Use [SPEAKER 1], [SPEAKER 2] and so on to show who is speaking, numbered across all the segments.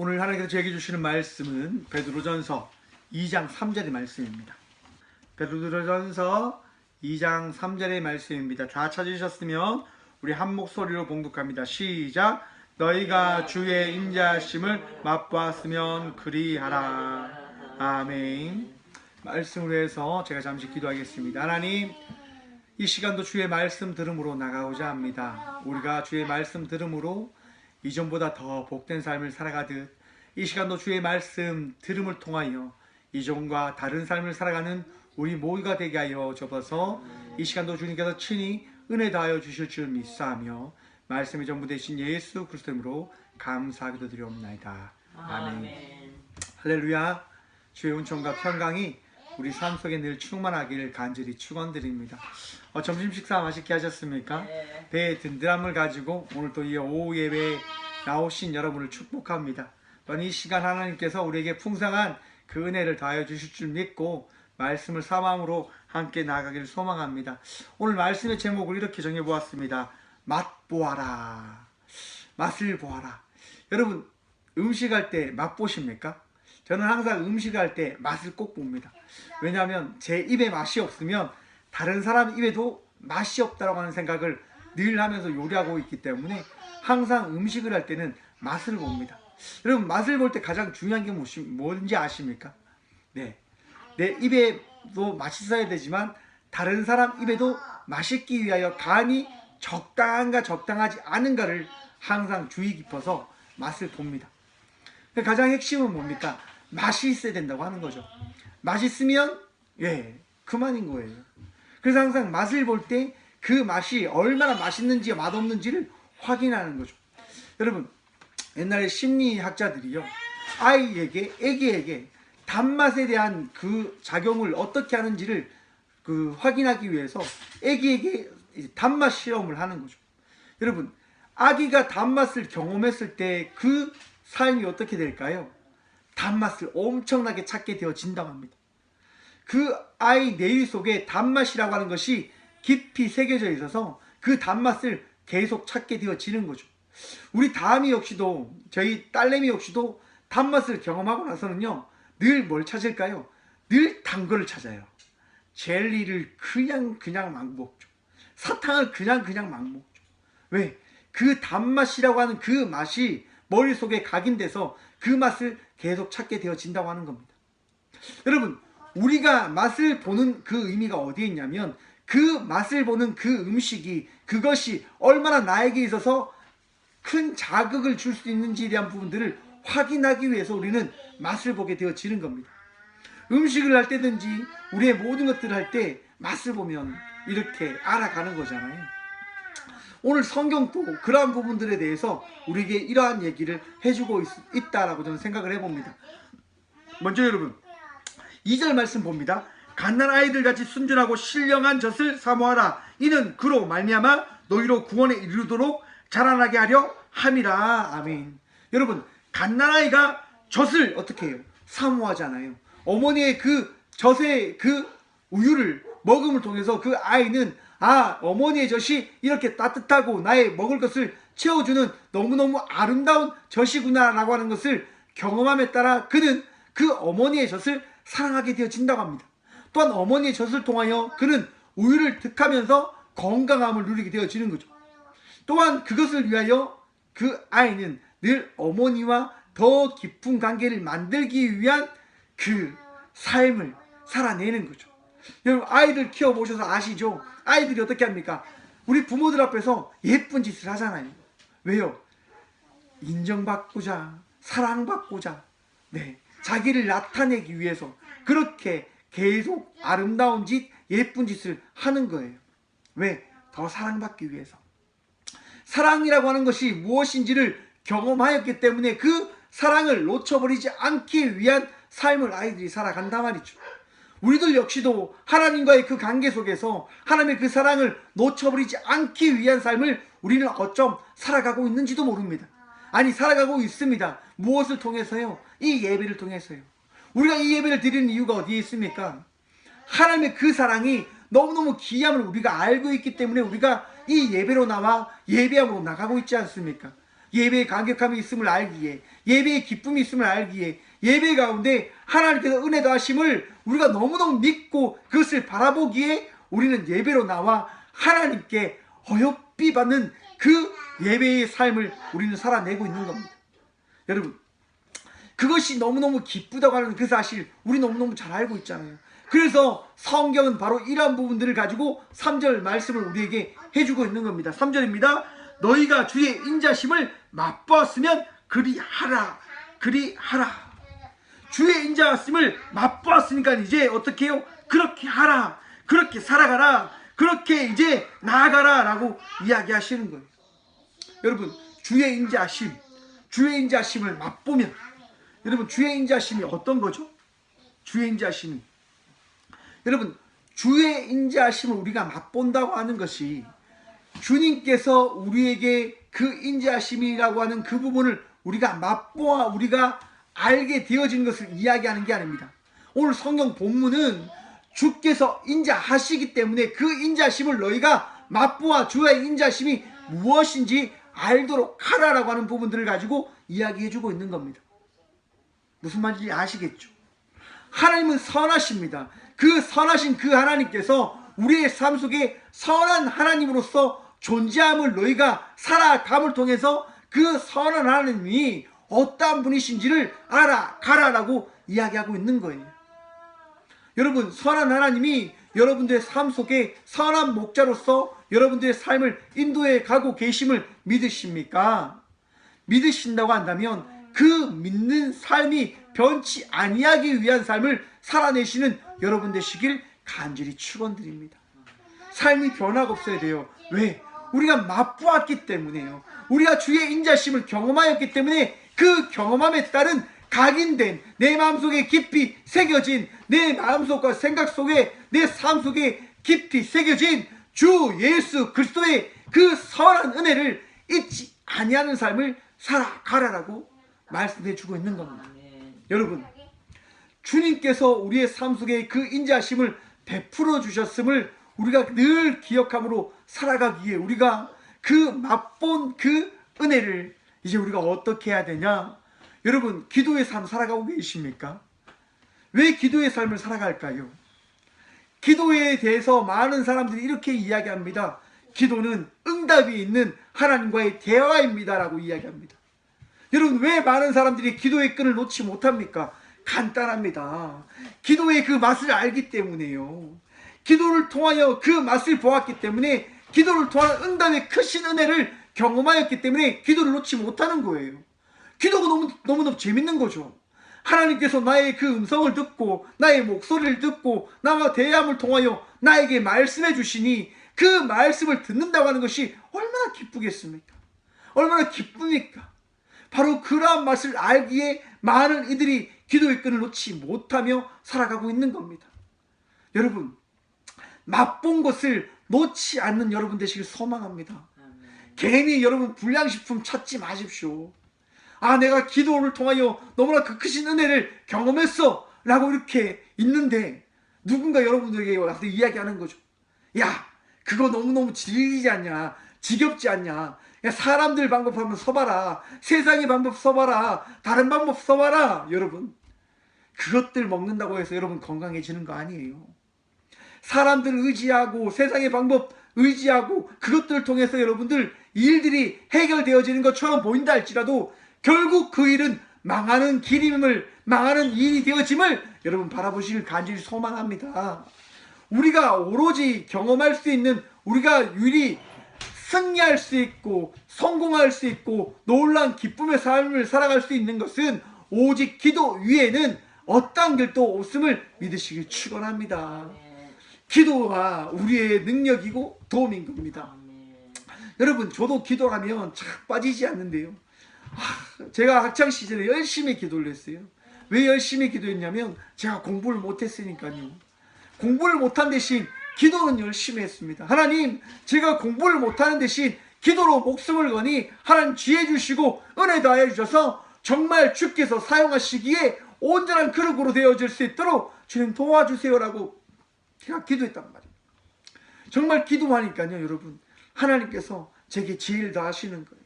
[SPEAKER 1] 오늘 하나님께서 저에게 주시는 말씀은 베드로전서 2장 3절의 말씀입니다. 베드로전서 2장 3절의 말씀입니다. 다 찾으셨으면 우리 한 목소리로 봉독합니다. 시작. 너희가 주의 임자심을 맛보았으면 그리하라. 아멘. 말씀을 위해서 제가 잠시 기도하겠습니다. 하나님, 이 시간도 주의 말씀 들음으로 나가고자 합니다. 우리가 주의 말씀 들음으로 이전보다 더 복된 삶을 살아가듯 이 시간도 주의 말씀 들음을 통하여 이전과 다른 삶을 살아가는 우리 모두가 되게 하여 접어서 이 시간도 주님께서 친히 은혜 다하여 주실 줄 믿사하며 말씀이 전부 되신 예수 그리스도로 감사하기도 드리옵나이다. 아멘. 할렐루야. 주의 은총과 평강이 우리 삶 속에 늘 충만하기를 간절히 축원드립니다. 어, 점심 식사 맛있게 하셨습니까?
[SPEAKER 2] 네.
[SPEAKER 1] 배에 든든함을 가지고 오늘 또 이 오후 예배에 나오신 여러분을 축복합니다. 또한 이 시간 하나님께서 우리에게 풍성한 그 은혜를 다하여 주실 줄 믿고 말씀을 사망으로 함께 나아가기를 소망합니다. 오늘 말씀의 제목을 이렇게 정해보았습니다. 맛보아라. 맛을 보아라. 여러분 음식할 때 맛보십니까? 저는 항상 음식할 때 맛을 꼭 봅니다. 왜냐하면 제 입에 맛이 없으면 다른 사람 입에도 맛이 없다라고 하는 생각을 늘 하면서 요리하고 있기 때문에 항상 음식을 할 때는 맛을 봅니다. 여러분 맛을 볼 때 가장 중요한 게 뭔지 아십니까? 네, 내 입에도 맛있어야 되지만 다른 사람 입에도 맛있기 위하여 간이 적당한가 적당하지 않은가를 항상 주의 깊어서 맛을 봅니다. 그 가장 핵심은 뭡니까? 맛이 있어야 된다고 하는 거죠. 맛있으면 예 그만인 거예요. 그래서 항상 맛을 볼 때 그 맛이 얼마나 맛있는지 맛없는지를 확인하는 거죠. 여러분 옛날에 심리학자들이요 아이에게 아기에게 단맛에 대한 그 작용을 어떻게 하는지를 그 확인하기 위해서 아기에게 단맛 실험을 하는 거죠. 여러분 아기가 단맛을 경험했을 때 그 삶이 어떻게 될까요? 단맛을 엄청나게 찾게 되어진다고 합니다. 그 아이 내위 속에 단맛이라고 하는 것이 깊이 새겨져 있어서 그 단맛을 계속 찾게 되어지는 거죠. 우리 다음이 역시도 저희 딸내미 역시도 단맛을 경험하고 나서는요 늘 뭘 찾을까요? 늘 단 거를 찾아요. 젤리를 그냥 그냥 막 먹죠. 사탕을 그냥 그냥 막 먹죠. 왜? 그 단맛이라고 하는 그 맛이 머릿속에 각인돼서 그 맛을 계속 찾게 되어진다고 하는 겁니다. 여러분, 우리가 맛을 보는 그 의미가 어디에 있냐면 그 맛을 보는 그 음식이 그것이 얼마나 나에게 있어서 큰 자극을 줄 수 있는지에 대한 부분들을 확인하기 위해서 우리는 맛을 보게 되어지는 겁니다. 음식을 할 때든지 우리의 모든 것들을 할 때 맛을 보면 이렇게 알아가는 거잖아요. 오늘 성경도 그러한 부분들에 대해서 우리에게 이러한 얘기를 해주고 있, 있다라고 저는 생각을 해봅니다. 먼저 여러분 2절 말씀 봅니다. 갓난 아이들 같이 순전하고 신령한 젖을 사모하라. 이는 그로 말미암아 너희로 구원에 이르도록 자라나게 하려 함이라. 아멘. 여러분 갓난 아이가 젖을 어떻게 해요? 사모하잖아요. 어머니의 그 젖의 그 우유를 먹음을 통해서 그 아이는 아 어머니의 젖이 이렇게 따뜻하고 나의 먹을 것을 채워주는 너무너무 아름다운 젖이구나라고 하는 것을 경험함에 따라 그는 그 어머니의 젖을 사랑하게 되어진다고 합니다. 또한 어머니의 젖을 통하여 그는 우유를 득하면서 건강함을 누리게 되어지는 거죠. 또한 그것을 위하여 그 아이는 늘 어머니와 더 깊은 관계를 만들기 위한 그 삶을 살아내는 거죠. 여러분 아이들 키워보셔서 아시죠? 아이들이 어떻게 합니까? 우리 부모들 앞에서 예쁜 짓을 하잖아요. 왜요? 인정받고자, 사랑받고자, 네, 자기를 나타내기 위해서 그렇게 계속 아름다운 짓, 예쁜 짓을 하는 거예요. 왜? 더 사랑받기 위해서. 사랑이라고 하는 것이 무엇인지를 경험하였기 때문에 그 사랑을 놓쳐버리지 않기 위한 삶을 아이들이 살아간단 말이죠. 우리들 역시도 하나님과의 그 관계 속에서 하나님의 그 사랑을 놓쳐버리지 않기 위한 삶을 우리는 어쩜 살아가고 있는지도 모릅니다. 아니 살아가고 있습니다. 무엇을 통해서요? 이 예배를 통해서요. 우리가 이 예배를 드리는 이유가 어디에 있습니까? 하나님의 그 사랑이 너무너무 귀함을 우리가 알고 있기 때문에 우리가 이 예배로 나와 예배함으로 나가고 있지 않습니까? 예배의 감격함이 있음을 알기에 예배의 기쁨이 있음을 알기에 예배 가운데 하나님께서 은혜 더하심을 우리가 너무너무 믿고 그것을 바라보기에 우리는 예배로 나와 하나님께 어여삐 받는 그 예배의 삶을 우리는 살아내고 있는 겁니다. 여러분 그것이 너무너무 기쁘다고 하는 그 사실 우리 너무너무 잘 알고 있잖아요. 그래서 성경은 바로 이러한 부분들을 가지고 3절 말씀을 우리에게 해주고 있는 겁니다. 3절입니다. 너희가 주의 인자심을 맛보았으면 그리하라. 그리하라. 주의 인자심을 맛보았으니까 이제 어떻게 해요? 그렇게 하라. 그렇게 살아가라. 그렇게 이제 나아가라. 라고 이야기하시는 거예요. 여러분, 주의 인자심, 주의 인자심을 맛보면 여러분, 주의 인자심이 어떤 거죠? 주의 인자심이 여러분 주의 인자하심을 우리가 맛본다고 하는 것이 주님께서 우리에게 그 인자하심이라고 하는 그 부분을 우리가 맛보아 우리가 알게 되어진 것을 이야기하는 게 아닙니다. 오늘 성경 본문은 주께서 인자하시기 때문에 그 인자심을 너희가 맛보아 주의 인자심이 무엇인지 알도록 하라라고 하는 부분들을 가지고 이야기해주고 있는 겁니다. 무슨 말인지 아시겠죠? 하나님은 선하십니다. 그 선하신 그 하나님께서 우리의 삶 속에 선한 하나님으로서 존재함을 너희가 살아감을 통해서 그 선한 하나님이 어떠한 분이신지를 알아 가라라고 이야기하고 있는 거예요. 여러분, 선한 하나님이 여러분들의 삶 속에 선한 목자로서 여러분들의 삶을 인도해 가고 계심을 믿으십니까? 믿으신다고 한다면 그 믿는 삶이 변치 아니하기 위한 삶을 살아내시는 여러분 되시길 간절히 축원드립니다. 삶이 변화가 없어야 돼요. 왜? 우리가 맛보았기 때문에요. 우리가 주의 인자심을 경험하였기 때문에 그 경험함에 따른 각인된 내 마음속에 깊이 새겨진 내 마음속과 생각 속에 내 삶 속에 깊이 새겨진 주 예수 그리스도의 그 선한 은혜를 잊지 아니하는 삶을 살아가라라고 말씀해 주고 있는 겁니다. 여러분 주님께서 우리의 삶 속에 그 인자심을 베풀어 주셨음을 우리가 늘 기억함으로 살아가기에 우리가 그 맛본 그 은혜를 이제 우리가 어떻게 해야 되냐? 여러분 기도의 삶 살아가고 계십니까? 왜 기도의 삶을 살아갈까요? 기도에 대해서 많은 사람들이 이렇게 이야기합니다. 기도는 응답이 있는 하나님과의 대화입니다 라고 이야기합니다. 여러분 왜 많은 사람들이 기도의 끈을 놓지 못합니까? 간단합니다. 기도의 그 맛을 알기 때문에요. 기도를 통하여 그 맛을 보았기 때문에 기도를 통한 응답의 크신 은혜를 경험하였기 때문에 기도를 놓지 못하는 거예요. 기도가 너무 너무너무 재밌는 거죠. 하나님께서 나의 그 음성을 듣고 나의 목소리를 듣고 나와 대함을 통하여 나에게 말씀해 주시니 그 말씀을 듣는다고 하는 것이 얼마나 기쁘겠습니까? 얼마나 기쁩니까? 바로 그러한 맛을 알기에 많은 이들이 기도의 끈을 놓지 못하며 살아가고 있는 겁니다. 여러분, 맛본 것을 놓지 않는 여러분 되시길 소망합니다. 괜히 여러분 불량식품 찾지 마십시오. 아, 내가 기도를 통하여 너무나 그 크신 은혜를 경험했어. 라고 이렇게 있는데, 누군가 여러분들에게 와서 이야기하는 거죠. 야, 그거 너무너무 질리지 않냐? 지겹지 않냐? 야, 사람들 방법 한번 써봐라. 세상의 방법 써봐라. 다른 방법 써봐라. 여러분. 그것들 먹는다고 해서 여러분 건강해지는 거 아니에요. 사람들 의지하고 세상의 방법 의지하고 그것들을 통해서 여러분들 일들이 해결되어지는 것처럼 보인다 할지라도 결국 그 일은 망하는 길임을 망하는 일이 되어짐을 여러분 바라보시길 간절히 소망합니다. 우리가 오로지 경험할 수 있는 우리가 유리 승리할 수 있고 성공할 수 있고 놀란 기쁨의 삶을 살아갈 수 있는 것은 오직 기도 위에는 어떠한 길도 없음을 믿으시길 축원합니다. 기도가 우리의 능력이고 도움인 겁니다. 여러분 저도 기도하면 참 빠지지 않는데요. 아, 제가 학창 시절에 열심히 기도를 했어요. 왜 열심히 기도했냐면 제가 공부를 못했으니까요. 공부를 못한 대신 기도는 열심히 했습니다. 하나님, 제가 공부를 못하는 대신 기도로 목숨을 거니 하나님 지혜 주시고 은혜 다해 주셔서 정말 주께서 사용하시기에 온전한 그릇으로 되어질 수 있도록 주님 도와주세요라고 제가 기도했단 말이에요. 정말 기도하니까요, 여러분. 하나님께서 제게 지혜를 더하시는 거예요.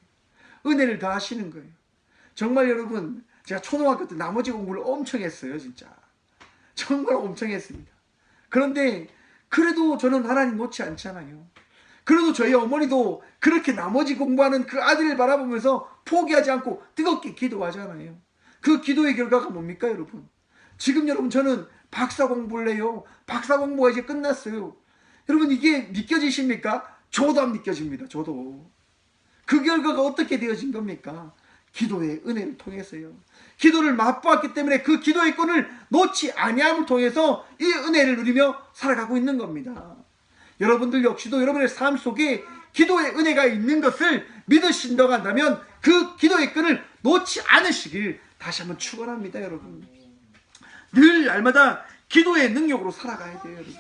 [SPEAKER 1] 은혜를 더하시는 거예요. 정말 여러분 제가 초등학교 때 나머지 공부를 엄청 했어요 진짜 정말 엄청 했습니다. 그런데 그래도 저는 하나님 놓지 않잖아요. 그래도 저희 어머니도 그렇게 나머지 공부하는 그 아들을 바라보면서 포기하지 않고 뜨겁게 기도하잖아요. 그 기도의 결과가 뭡니까 여러분? 지금 여러분 저는 박사 공부를 해요. 박사 공부가 이제 끝났어요. 여러분 이게 믿겨지십니까? 저도 안 믿겨집니다. 저도. 그 결과가 어떻게 되어진 겁니까? 기도의 은혜를 통해서요. 기도를 맛보았기 때문에 그 기도의 끈을 놓지 아니함을 통해서 이 은혜를 누리며 살아가고 있는 겁니다. 여러분들 역시도 여러분의 삶 속에 기도의 은혜가 있는 것을 믿으신다고 한다면 그 기도의 끈을 놓지 않으시길 다시 한번 축원합니다, 여러분. 늘 날마다 기도의 능력으로 살아가야 돼요, 여러분.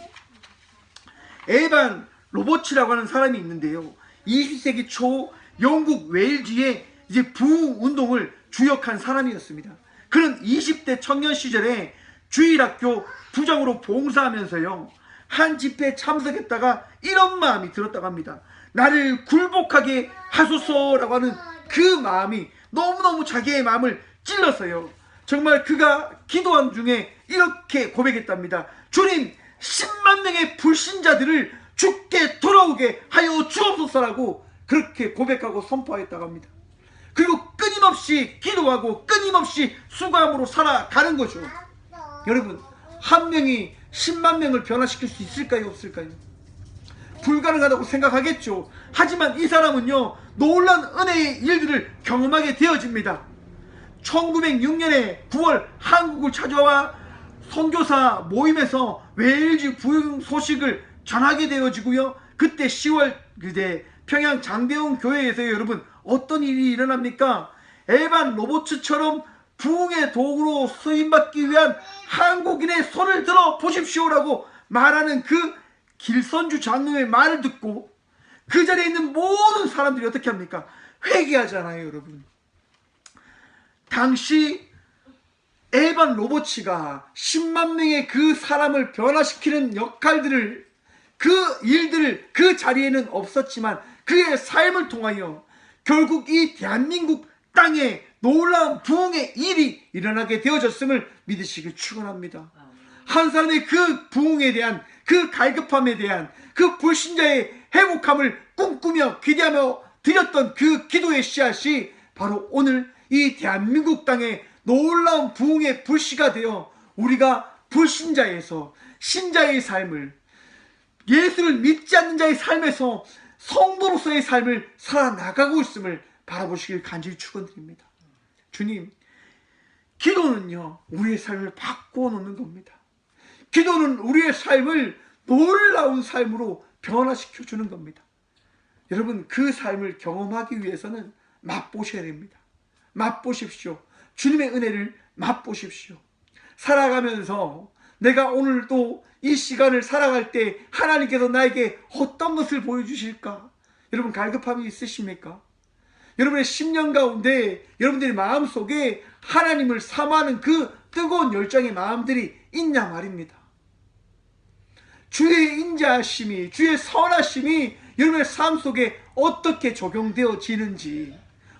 [SPEAKER 1] 에반 로버츠라고 하는 사람이 있는데요. 20세기 초 영국 웨일즈의 이제 부흥 운동을 주역한 사람이었습니다. 그는 20대 청년 시절에 주일학교 부장으로 봉사하면서요. 한 집회에 참석했다가 이런 마음이 들었다고 합니다. 나를 굴복하게 하소서라고 하는 그 마음이 너무너무 자기의 마음을 찔렀어요. 정말 그가 기도한 중에 이렇게 고백했답니다. 주님, 10만 명의 불신자들을 죽게 돌아오게 하여 주옵소서라고 그렇게 고백하고 선포하였다고 합니다. 그리고 끊임없이 기도하고 끊임없이 수고함으로 살아가는 거죠. 여러분, 한 명이 10만 명을 변화시킬 수 있을까요? 없을까요? 불가능하다고 생각하겠죠. 하지만 이 사람은요, 놀란 은혜의 일들을 경험하게 되어집니다. 1906년에 9월 한국을 찾아와 선교사 모임에서 웨일즈 부흥 소식을 전하게 되어지고요. 그때 10월 그제 평양 장대웅 교회에서 여러분 어떤 일이 일어납니까? 에반 로버츠처럼 부흥의 도구로 쓰임받기 위한 한국인의 손을 들어 보십시오라고 말하는 그 길선주 장로의 말을 듣고 그 자리에 있는 모든 사람들이 어떻게 합니까? 회개하잖아요, 여러분. 당시 에반 로버츠가 10만 명의 그 사람을 변화시키는 역할들을 그 일들을 그 자리에는 없었지만 그의 삶을 통하여 결국 이 대한민국 땅에 놀라운 부흥의 일이 일어나게 되어졌음을 믿으시길 축원합니다. 한 사람의 그 부흥에 대한 그 갈급함에 대한 그 불신자의 회복함을 꿈꾸며 기대하며 드렸던 그 기도의 씨앗이 바로 오늘 이 대한민국 땅에 놀라운 부흥의 불씨가 되어 우리가 불신자에서 신자의 삶을 예수를 믿지 않는 자의 삶에서 성도로서의 삶을 살아나가고 있음을 바라보시길 간절히 축원드립니다. 주님, 기도는요 우리의 삶을 바꾸어 놓는 겁니다. 기도는 우리의 삶을 놀라운 삶으로 변화시켜 주는 겁니다. 여러분 그 삶을 경험하기 위해서는 맛보셔야 됩니다. 맛보십시오. 주님의 은혜를 맛보십시오. 살아가면서 내가 오늘도 이 시간을 살아갈 때 하나님께서 나에게 어떤 것을 보여주실까? 여러분 갈급함이 있으십니까? 여러분의 10년 가운데 여러분들의 마음속에 하나님을 사모하는 그 뜨거운 열정의 마음들이 있냐 말입니다. 주의 인자하심이 주의 선하심이 여러분의 삶 속에 어떻게 적용되어지는지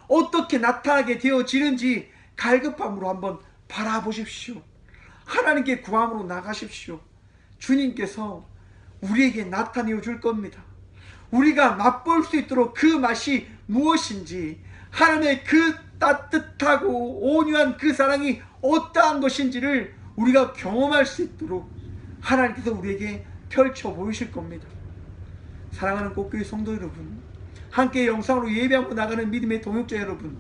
[SPEAKER 1] 어떻게 나타나게 되어지는지 갈급함으로 한번 바라보십시오. 하나님께 구함으로 나가십시오. 주님께서 우리에게 나타내어 줄 겁니다. 우리가 맛볼 수 있도록 그 맛이 무엇인지 하나님의 그 따뜻하고 온유한 그 사랑이 어떠한 것인지를 우리가 경험할 수 있도록 하나님께서 우리에게 펼쳐 보이실 겁니다. 사랑하는 꽃교회 성도 여러분, 함께 영상으로 예배하고 나가는 믿음의 동역자 여러분,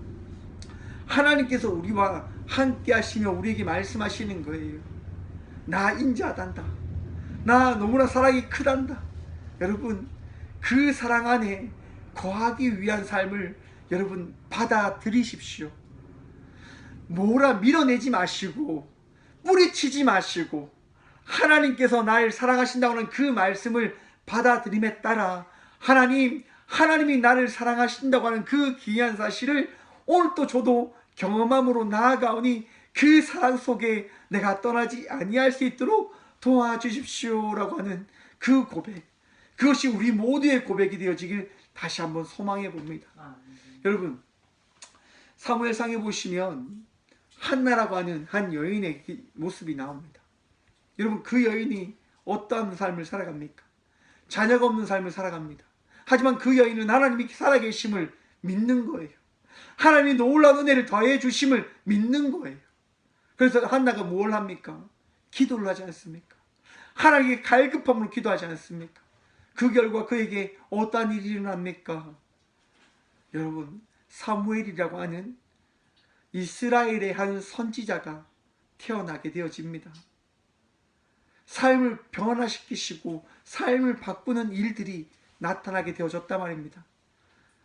[SPEAKER 1] 하나님께서 우리와 함께 하시며 우리에게 말씀하시는 거예요. 나 인자하단다. 나 너무나 사랑이 크단다. 여러분, 그 사랑 안에 거하기 위한 삶을 여러분 받아들이십시오. 뭐라 밀어내지 마시고 뿌리치지 마시고 하나님께서 날 사랑하신다고 는그 말씀을 받아들임에 따라 하나님 하나님이 나를 사랑하신다고 하는 그 귀한 사실을 오늘 또 저도 경험함으로 나아가오니 그 사랑 속에 내가 떠나지 아니할 수 있도록 도와주십시오라고 하는 그 고백 그것이 우리 모두의 고백이 되어지길 다시 한번 소망해 봅니다. 여러분 사무엘상에 보시면 한나라고 하는 한 여인의 그 모습이 나옵니다. 여러분 그 여인이 어떠한 삶을 살아갑니까? 자녀가 없는 삶을 살아갑니다. 하지만 그 여인은 하나님이 살아계심을 믿는 거예요. 하나님이 놀라운 은혜를 더해 주심을 믿는 거예요. 그래서 한나가 뭘 합니까? 기도를 하지 않습니까? 하나님께 갈급함으로 기도하지 않습니까? 그 결과 그에게 어떠한 일이 일어납니까? 여러분 사무엘이라고 하는 이스라엘의 한 선지자가 태어나게 되어집니다. 삶을 변화시키시고 삶을 바꾸는 일들이 나타나게 되어졌단 말입니다.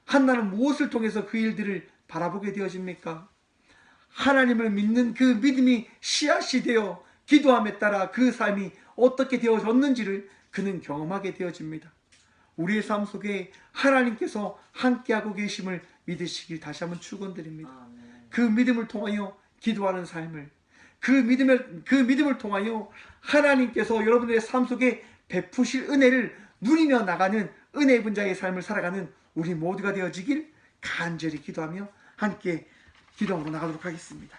[SPEAKER 1] 한나는 무엇을 통해서 그 일들을 바라보게 되어집니까? 하나님을 믿는 그 믿음이 씨앗이 되어 기도함에 따라 그 삶이 어떻게 되어졌는지를 그는 경험하게 되어집니다. 우리의 삶 속에 하나님께서 함께하고 계심을 믿으시길 다시 한번 축원드립니다. 그 믿음을 통하여 기도하는 삶을 그 믿음을 그 믿음을 통하여 하나님께서 여러분들의 삶 속에 베푸실 은혜를 누리며 나가는 은혜 분자의 삶을 살아가는 우리 모두가 되어지길 간절히 기도하며 함께 기도하러 나가도록 하겠습니다.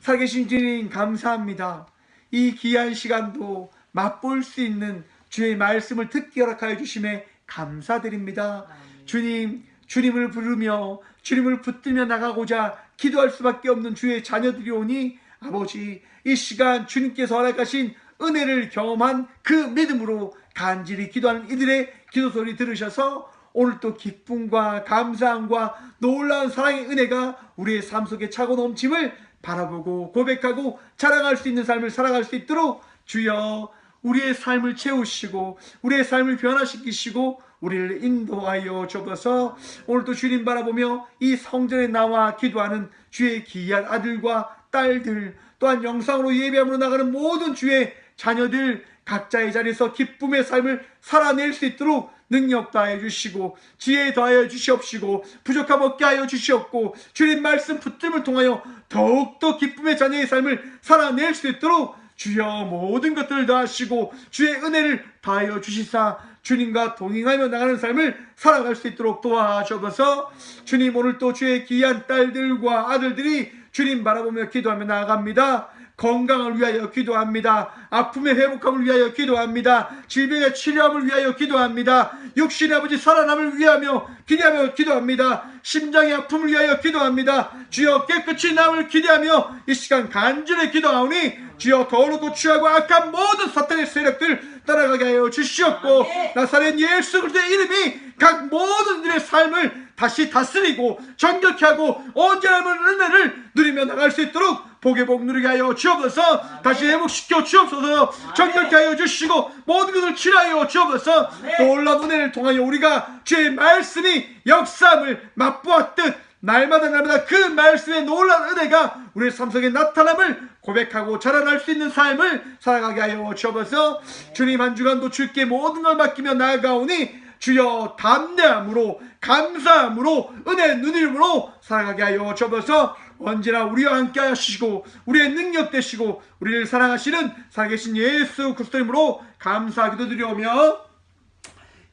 [SPEAKER 1] 살아계신 주님 감사합니다. 이 귀한 시간도 맛볼 수 있는 주의 말씀을 듣기 허락하여 주심에 감사드립니다. 주님, 주님을 부르며 주님을 붙들며 나가고자 기도할 수밖에 없는 주의 자녀들이 오니 아버지 이 시간 주님께서 허락하신 은혜를 경험한 그 믿음으로 간절히 기도하는 이들의 기도 소리 들으셔서 오늘 또 기쁨과 감사함과 놀라운 사랑의 은혜가 우리의 삶 속에 차고 넘침을 바라보고 고백하고 자랑할 수 있는 삶을 살아갈 수 있도록 주여 우리의 삶을 채우시고 우리의 삶을 변화시키시고 우리를 인도하여 주옵소서. 오늘도 주님 바라보며 이 성전에 나와 기도하는 주의 귀한 아들과 딸들 또한 영상으로 예배함으로 나가는 모든 주의 자녀들 각자의 자리에서 기쁨의 삶을 살아낼 수 있도록 능력 다하여 주시고 지혜 더하여 주시옵시고 부족함 없게 하여 주시옵고 주님 말씀 붙듦을 통하여 더욱더 기쁨의 자녀의 삶을 살아낼 수 있도록 주여 모든 것들을 다하시고 주의 은혜를 다하여 주시사 주님과 동행하며 나가는 삶을 살아갈 수 있도록 도와주옵소서 주님 오늘 또 주의 귀한 딸들과 아들들이 주님 바라보며 기도하며 나아갑니다. 건강을 위하여 기도합니다. 아픔의 회복함을 위하여 기도합니다. 질병의 치료함을 위하여 기도합니다. 육신의 아버지 살아남을 위하며 기대하며 기도합니다. 심장의 아픔을 위하여 기도합니다. 주여 깨끗이 남을 기대하며 이 시간 간절히 기도하오니 주여 더럽고 취하고 악한 모든 사탄의 세력들 따라가게 하여 주시옵고 나사렛 예수 그리스도의 이름이 각 모든 삶을 다시 다스리고 정결케 하고 언제나 은혜를 누리며 나갈 수 있도록 복의 복 누리게 하여 주옵소서. 다시 회복시켜 주옵소서. 정결케 하여 주시고 모든 것을 치료하여 주옵소서. 놀라운 은혜를 통하여 우리가 주의 말씀이 역사함을 맛보았듯 날마다 날마다 그 말씀의 놀라운 은혜가 우리의 삶 속에 나타남을 고백하고 자라날 수 있는 삶을 살아가게 하여 주옵소서. 주님 한 주간도 주께 모든 걸 맡기며 나아가오니 주여 담대함으로 감사함으로 은혜 누님으로 살아가게 하여 주옵소서. 언제나 우리와 함께 하시고 우리의 능력 되시고 우리를 사랑하시는 살아계신 예수 그리스도님으로 감사 기도드리오며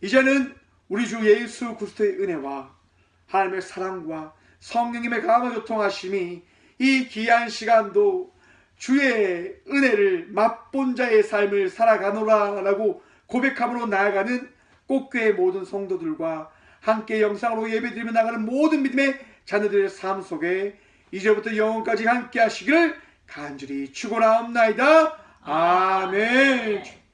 [SPEAKER 1] 이제는 우리 주 예수 그리스도의 은혜와 하나님의 사랑과 성령님의 감화 교통하심이 이 귀한 시간도 주의 은혜를 맛본 자의 삶을 살아가노라라고 고백함으로 나아가는 꽃교의 모든 성도들과 함께 영상으로 예배드리며 나가는 모든 믿음의 자녀들의 삶 속에 이제부터 영원까지 함께 하시기를 간절히 축원하옵나이다. 아멘.